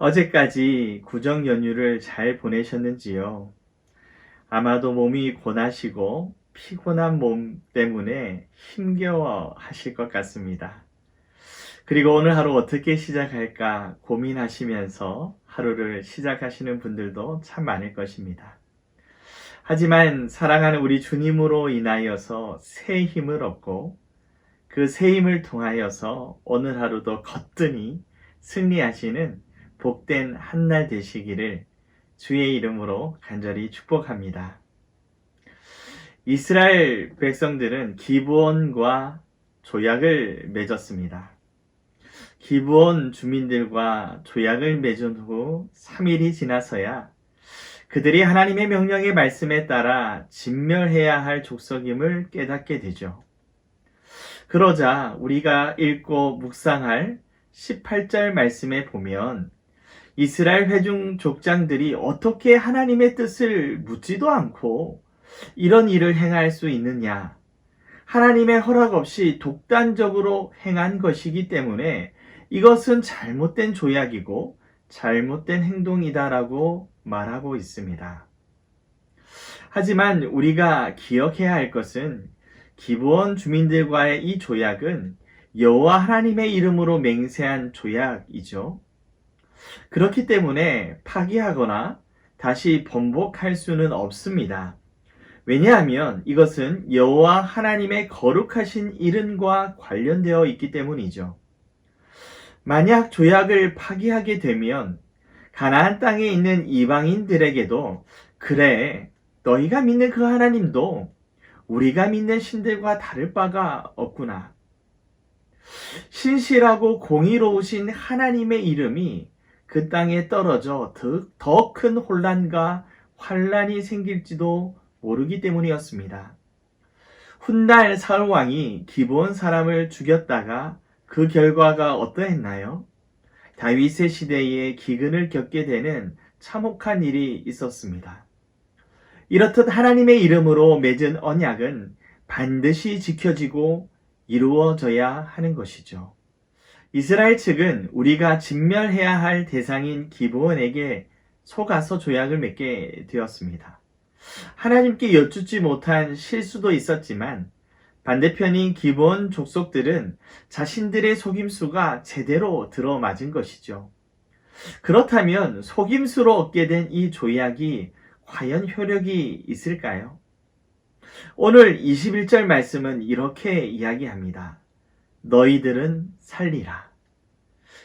어제까지 구정 연휴를 잘 보내셨는지요? 아마도 몸이 고나시고 피곤한 몸 때문에 힘겨워 하실 것 같습니다. 그리고 오늘 하루 어떻게 시작할까 고민하시면서 하루를 시작하시는 분들도 참 많을 것입니다. 하지만 사랑하는 우리 주님으로 인하여서 새 힘을 얻고 그 새 힘을 통하여서 오늘 하루도 거뜬히 승리하시는 복된 한 날 되시기를 주의 이름으로 간절히 축복합니다. 이스라엘 백성들은 기브온과 조약을 맺었습니다. 기브온 주민들과 조약을 맺은 후 3일이 지나서야 그들이 하나님의 명령의 말씀에 따라 진멸해야 할 족속임을 깨닫게 되죠. 그러자 우리가 읽고 묵상할 18절 말씀에 보면 이스라엘 회중 족장들이 어떻게 하나님의 뜻을 묻지도 않고 이런 일을 행할 수 있느냐? 하나님의 허락 없이 독단적으로 행한 것이기 때문에 이것은 잘못된 조약이고 잘못된 행동이다라고 말하고 있습니다. 하지만 우리가 기억해야 할 것은 기브온 주민들과의 이 조약은 여호와 하나님의 이름으로 맹세한 조약이죠. 그렇기 때문에 파기하거나 다시 번복할 수는 없습니다. 왜냐하면 이것은 여호와 하나님의 거룩하신 이름과 관련되어 있기 때문이죠. 만약 조약을 파기하게 되면 가나안 땅에 있는 이방인들에게도 그래 너희가 믿는 그 하나님도 우리가 믿는 신들과 다를 바가 없구나. 신실하고 공의로우신 하나님의 이름이 그 땅에 떨어져 더 큰 혼란과 환란이 생길지도 모르기 때문이었습니다. 훗날 사울 왕이 기브온 사람을 죽였다가 그 결과가 어떠했나요? 다윗의 시대에 기근을 겪게 되는 참혹한 일이 있었습니다. 이렇듯 하나님의 이름으로 맺은 언약은 반드시 지켜지고 이루어져야 하는 것이죠. 이스라엘 측은 우리가 진멸해야 할 대상인 기브온에게 속아서 조약을 맺게 되었습니다. 하나님께 여쭙지 못한 실수도 있었지만 반대편인 기본 족속들은 자신들의 속임수가 제대로 들어맞은 것이죠. 그렇다면 속임수로 얻게 된 이 조약이 과연 효력이 있을까요? 오늘 21절 말씀은 이렇게 이야기합니다. 너희들은 살리라.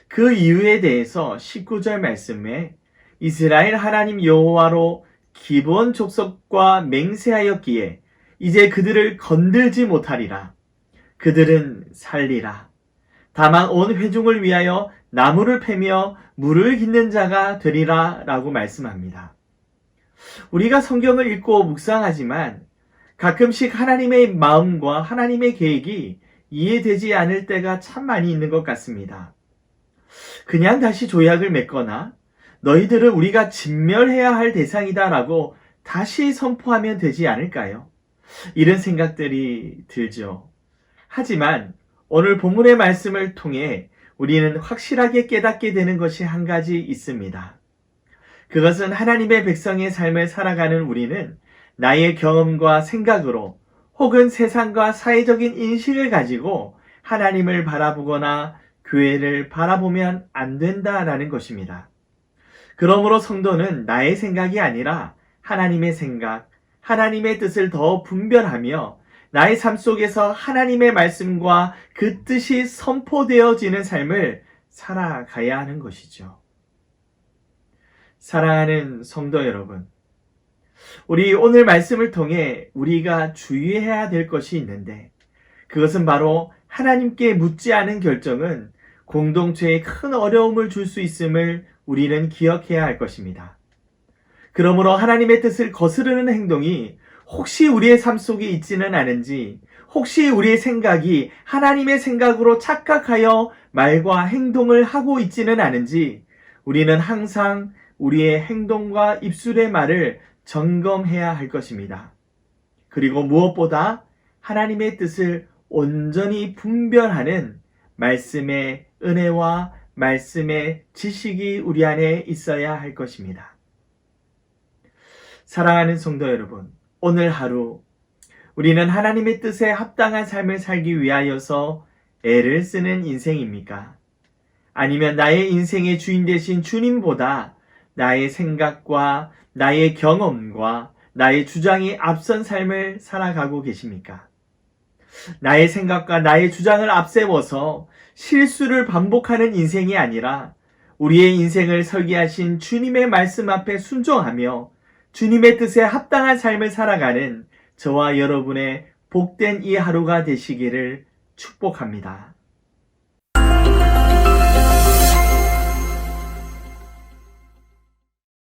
그 이유에 대해서 19절 말씀에 이스라엘 하나님 여호와로 기본 족속과 맹세하였기에 이제 그들을 건들지 못하리라. 그들은 살리라. 다만 온 회중을 위하여 나무를 패며 물을 깃는 자가 되리라 라고 말씀합니다. 우리가 성경을 읽고 묵상하지만 가끔씩 하나님의 마음과 하나님의 계획이 이해되지 않을 때가 참 많이 있는 것 같습니다. 그냥 다시 조약을 맺거나 너희들을 우리가 진멸해야 할 대상이다라고 다시 선포하면 되지 않을까요? 이런 생각들이 들죠. 하지만 오늘 본문의 말씀을 통해 우리는 확실하게 깨닫게 되는 것이 한 가지 있습니다. 그것은 하나님의 백성의 삶을 살아가는 우리는 나의 경험과 생각으로 혹은 세상과 사회적인 인식을 가지고 하나님을 바라보거나 교회를 바라보면 안 된다라는 것입니다. 그러므로 성도는 나의 생각이 아니라 하나님의 생각, 하나님의 뜻을 더 분별하며 나의 삶 속에서 하나님의 말씀과 그 뜻이 선포되어지는 삶을 살아가야 하는 것이죠. 사랑하는 성도 여러분, 우리 오늘 말씀을 통해 우리가 주의해야 될 것이 있는데 그것은 바로 하나님께 묻지 않은 결정은 공동체에 큰 어려움을 줄 수 있음을 우리는 기억해야 할 것입니다. 그러므로 하나님의 뜻을 거스르는 행동이 혹시 우리의 삶 속에 있지는 않은지, 혹시 우리의 생각이 하나님의 생각으로 착각하여 말과 행동을 하고 있지는 않은지, 우리는 항상 우리의 행동과 입술의 말을 점검해야 할 것입니다. 그리고 무엇보다 하나님의 뜻을 온전히 분별하는 말씀의 은혜와 말씀의 지식이 우리 안에 있어야 할 것입니다. 사랑하는 성도 여러분, 오늘 하루 우리는 하나님의 뜻에 합당한 삶을 살기 위하여서 애를 쓰는 인생입니까? 아니면 나의 인생의 주인 되신 주님보다 나의 생각과 나의 경험과 나의 주장이 앞선 삶을 살아가고 계십니까? 나의 생각과 나의 주장을 앞세워서 실수를 반복하는 인생이 아니라 우리의 인생을 설계하신 주님의 말씀 앞에 순종하며 주님의 뜻에 합당한 삶을 살아가는 저와 여러분의 복된 이 하루가 되시기를 축복합니다.